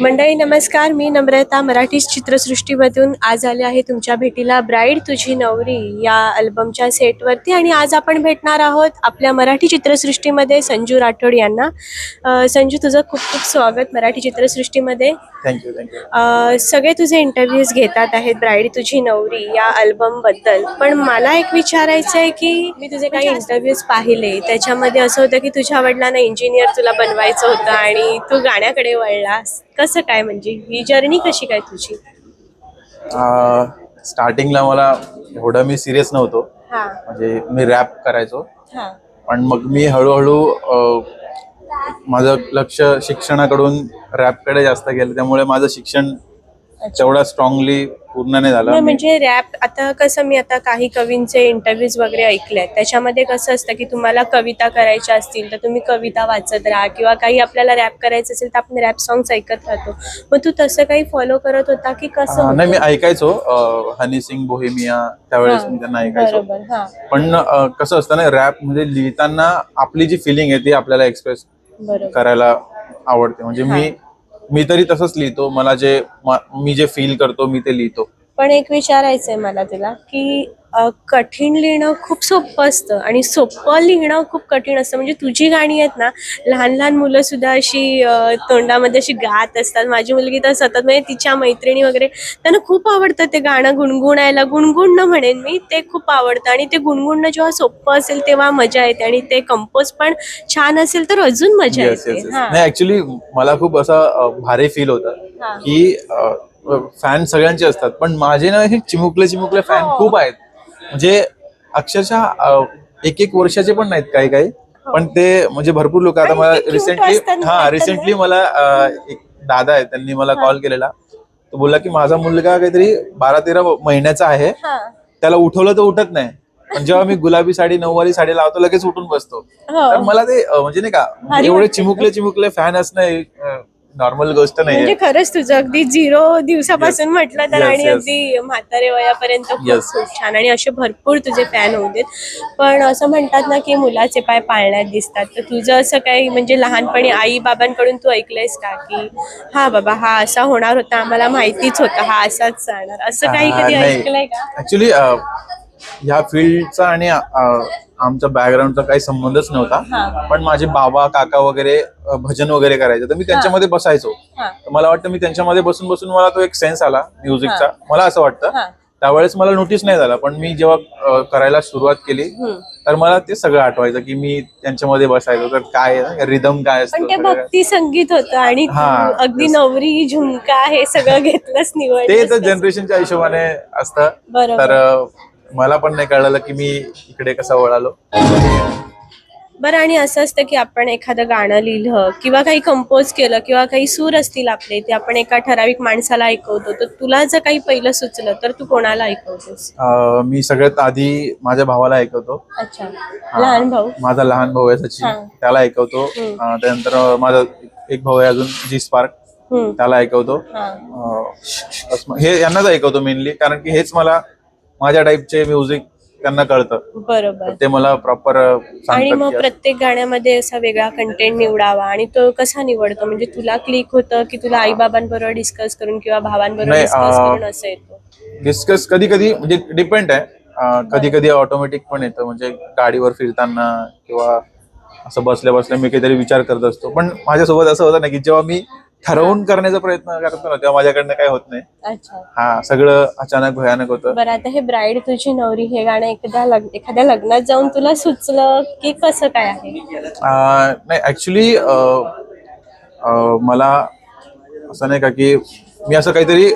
मंडळी नमस्कार. मी नम्रता मराठी चित्रसृष्टीमधून आज आले आहे तुमच्या भेटीला. ब्राईड तुझी नवरी या अल्बमच्या सेटवरती आणि आज आपण भेटणार आहोत आपल्या मराठी चित्रसृष्टीमध्ये संजू राठोड यांना. संजू तुझं खूप खूप स्वागत मराठी चित्रसृष्टीमध्ये. थँक्यू थँक्यू अ, सगळे तुझे इंटरव्ह्यूज घेतात आहेत ब्राईड तुझी नवरी या अल्बमबद्दल. पण मला एक विचारायचं आहे की मी तुझे काही इंटरव्ह्यूज पाहिले. त्याच्यामध्ये असं होतं की तुझ्या वडिलांना इंजिनियर तुला बनवायचं होतं आणि तू गाण्याकडे वळलास. कसं काय म्हणजे ही जर्नी कशी काय तुझी? स्टार्टिंगला मला एवढं मी सिरियस नव्हतो. हा. म्हणजे मी रॅप करायचो. हा. पण मग मी हळूहळू अं, माझं लक्ष शिक्षणाकडून रॅपकडे जास्त गेलं. त्यामुळे माझं शिक्षण तेवढं स्ट्रॉंगली पूर्ण नाही झालं. नाही, म्हणजे रॅप आता कसं मी आता काही कवींचे इंटरव्ह्यूज वगैरे ऐकले आहेत त्याच्यामध्ये कसं असतं की तुम्हाला कविता करायच्या असतील तर तुम्ही कविता वाचत राहा किंवा काही आपल्याला रॅप करायचं असेल तर आपण रॅप सॉंग्स ऐकत राहतो. मग तू तसं काही फॉलो करत होता की कसं नाही मी होतं? ऐकायचो अं, हनी सिंग बोहेमिया त्यावेळेस मी त्यांना ऐकायचो. बरोबर हा. पण अं, कसं असतं ना रॅप म्हणजे लिहिताना आपली जी फिलिंग आहे ती आपल्याला एक्सप्रेस बरोबर. करायला आवडते. म्हणजे मी मी तरी तसंच लिहितो. मला जे मी जे फील करतो मी ते लिहितो. पण एक विचारायचंय मला तुला की कठीण लिहिणं खूप सोपं असतं आणि सोपं लिहिणं खूप कठीण असतं. म्हणजे तुझी गाणी आहेत ना लहान लहान मुलं सुद्धा अशी तोंडामध्ये अशी गात असतात. माझी मुलगी तर सतत म्हणजे तिच्या मैत्रिणी वगैरे त्यांना खूप आवडतं ते गाणं गुणगुणायला. गुणगुणणं म्हणेन मी ते खूप आवडतं. आणि ते गुणगुणणं जेव्हा सोपं असेल तेव्हा मजा येते. आणि ते कंपोज पण छान असेल तर अजून मजा येते. नाही ऍक्च्युली मला खूप असं भारी फील होतं. की फॅन सगळ्यांचे असतात पण माझे ना हे चिमुकले चिमुकले फॅन हो. खूप आहेत. म्हणजे अक्षरशः एक एक वर्षाचे पण नाहीत काही काही पण ते म्हणजे भरपूर लोक. आता मला रिसेंटली हा रिसेंटली मला एक दादा आहे त्यांनी मला कॉल केलेला. तो बोलला की माझा मुलगा काहीतरी बारा तेरा महिन्याचा आहे. हा. त्याला उठवलं तर उठत नाही. पण जेव्हा मी गुलाबी साडी नऊवारी साडी लावतो लगेच उठून बसतो. हो. तर मला ते म्हणजे नाही का एवढे. चिमुकले चिमुकले फॅन असणं नॉर्मल गोष्ट म्हणजे खरंच तुझं अगदी झिरो दिवसापासून Yes. म्हटलं तर Yes, आणि yes. अगदी म्हातारे वयापर्यंत खूप Yes. खूप छान आणि असे भरपूर तुझे फॅन होऊ देत पण असं म्हणतात ना की मुलाचे पाय पाळण्यात दिसतात तर तुझं असं काही म्हणजे लहानपणी आई बाबांकडून तू ऐकलंयस का की हा बाबा हा असा होणार होता आम्हाला माहितीच होता हा असाच जाणार असं काही कधी ऐकलंय का ऍक्च्युली ह्या फील्डचा आणि अं, आमच्या बॅकग्राऊंडचा काही संबंधच. नव्हता पण माझे बाबा काका वगैरे भजन वगैरे करायचे तर मी त्यांच्यामध्ये बसायचो मला वाटतं मी त्यांच्यामध्ये बसून बसून मला तो एक सेन्स आला म्युझिकचा. मला असं वाटतं त्यावेळेस मला नोटीस नाही झाला पण मी जेव्हा करायला सुरुवात केली. तर मला ते सगळं आठवायचं की मी त्यांच्यामध्ये बसायचो तर काय रिदम काय ते. भक्ती संगीत होतं आणि तू. अगदी नवरी झुमका हे सगळं घेतलंच ते निवड तर जनरेशनच्या हिशोबाने असतं. तर मला पण नाही कळलं की मी इकडे कसं वळालो. बरं आणि असं असतं की आपण एखादं गाणं लिहिलं किंवा काही कंपोज केलं किंवा काही सूर असतील आपले ते आपण एका ठराविक माणसाला ऐकवतो तर तुला जर काही पहिलं सुचलं तर तू कोणाला ऐकवतोस? अं, मी सगळ्यात आधी माझ्या भावाला ऐकवतो. अच्छा. लहान भाऊ? माझा लहान भाऊ आहे सचिन. हा. त्याला ऐकवतो. हम्म. अं, त्यानंतर माझा एक भाऊ आहे अजून जी स्पार्क. हम्म. त्याला ऐकवतो. हा. अं, अस्म- हे यांनाच ऐकवतो मेनली कारण की हेच मला माझ्या टाईपचे म्युझिक त्यांना कळतं. बरोबर. ते मला प्रॉपर आणि मग प्रत्येक गाण्यामध्ये असा वेगळा कंटेंट निवडावा आणि तो कसा निवडतो? म्हणजे तुला क्लिक होतं की तुला आई बाबांबरोबर डिस्कस करून किंवा भावांबरोबर डिस्कस करून असं येतो? डिस्कस कधी कधी म्हणजे डिपेंड आहे. कधी कधी ऑटोमॅटिक पण येतं. म्हणजे गाडीवर फिरताना किंवा असं बसल्या बसल्या मी काहीतरी विचार करत असतो. पण माझ्यासोबत असं होतं ना की जेव्हा मी ठरवून करण्याचा प्रयत्न करतो ना तेव्हा माझ्याकडनं काही होत नाही. अच्छा. हा सगळं अचानक भयानक होतं. बरं आता हे ब्राईड तुझी नवरी हे गाणं एकदा लग एखाद्या लग्नात जाऊन तुला सुचलं की कसं काय आहे? अं, नाही ऍक्च्युली मला असं नाही का की मी असं काहीतरी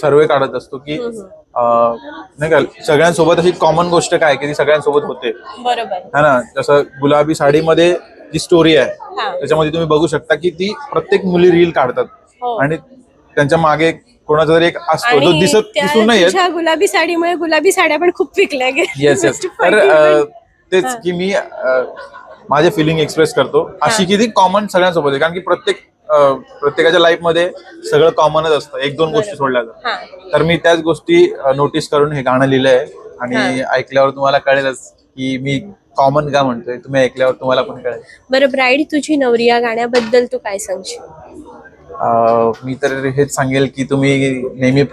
सर्वे काढत असतो की अं, नाही का सगळ्यांसोबत अशी कॉमन गोष्ट काय की ती सगळ्यांसोबत होते. बरोबर. है ना? जसं गुलाबी साडीमध्ये जी स्टोरी आहे त्याच्यामध्ये तुम्ही बघू शकता की ती प्रत्येक मुली रील काढतात. हो. आणि त्यांच्या मागे कोणाचा तरी एक असतो जो दिसत दिसून नाही येत. गुलाबी साडीमुळे गुलाबी साड्या पण खूप विकल्या येस येस तर तेच की मी माझे फिलिंग एक्सप्रेस करतो. अशी की ती कॉमन सगळ्यांसोबत आहे. कारण की प्रत्येक प्रत्येकाच्या लाईफमध्ये सगळं कॉमनच असतं. एक दोन गोष्टी सोडल्या हा. तर मी त्याच गोष्टी नोटीस करून हे गाणं लिहिलंय. आणि ऐकल्यावर तुम्हाला कळेलच की मी कॉमन का म्हणतोय? तुम्ही ऐकल्यावर तुम्हाला पण कळेल. बरं ब्राईड तुझी नवरी या गाण्याबद्दल तू काय सांगशील? अं, मी तर हेच सांगेल की तुम्ही नेहमी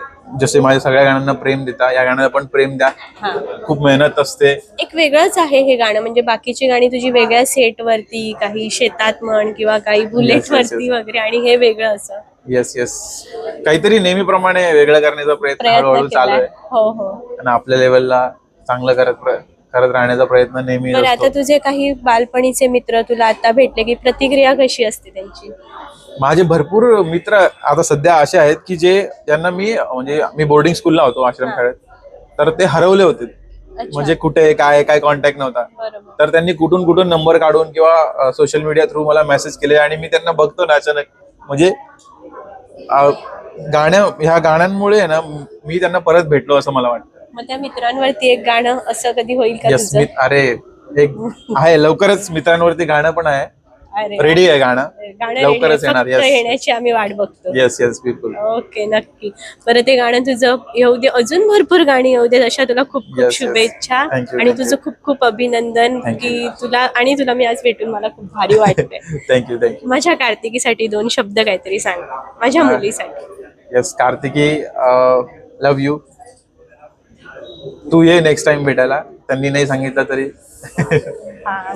जसे माझ्या सगळ्या गाण्यांना प्रेम देता या गाण्याला पण प्रेम द्या. हा. खूप मेहनत असते. एक वेगळंच आहे हे गाणं म्हणजे बाकीची गाणी तुझी वेगळ्या सेट वरती काही शेतात म्हण किंवा काही बुलेट Yes, yes, वरती वगैरे आणि हे वेगळं असं. येस येस काहीतरी नेहमीप्रमाणे वेगळं करण्याचा प्रयत्न प्रयत्न हळूहळू चालू केलाय. आहे. हो हो. आणि आपल्या लेवलला चांगलं करत प्र- करत राहण्याचा प्रयत्न नेहमी असतो आता तुझे काही बालपणीचे मित्र तुला आता भेटले की प्रतिक्रिया कशी असते त्यांची? माझे भरपूर मित्र आता सध्या असे आहेत की जे ज्यांना मी म्हणजे मी बोर्डिंग स्कूलला होतो आश्रम शाळेत. तर ते हरवले होते. म्हणजे कुठे काय काय कॉन्टॅक्ट नव्हता. बरोबर. तर त्यांनी कुठून कुठून नंबर काढून किंवा सोशल मीडिया थ्रू मला मेसेज केले आणि मी त्यांना बघतो ना अचानक. म्हणजे अं, गाण्या ह्या गाण्यांमुळे ना मी त्यांना परत भेटलो असं मला वाटतं. मग त्या मित्रांवरती एक गाणं असं कधी होईल का तुझं? अरे एक आहे लवकरच मित्रांवरती गाणं पण आहे. अरे रेडी आहे गाणं. गाणं लवकरच ready आहे. येणार, फक्त yes. येण्याची आम्ही वाट बघतो. येस येस बिलकुल. ओके नक्की. बरं ते गाणं तुझं येऊ दे अजून भरपूर गाणी येऊ दे अशा तुला खूप खूप yes. शुभेच्छा Thank you, आणि thank तुझं you. खूप खूप अभिनंदन Thank you. की तुला आणि तुला मी आज भेटून मला खूप भारी वाटतंय. थँक्यू थँक्यू माझ्या कार्तिकीसाठी दोन शब्द काहीतरी सांग. माझ्या मुलीसाठी. येस कार्तिकी लव यू तू ये नेक्स्ट टाइम भेटायला. त्यांनी नाही सांगितलं तरी. हा.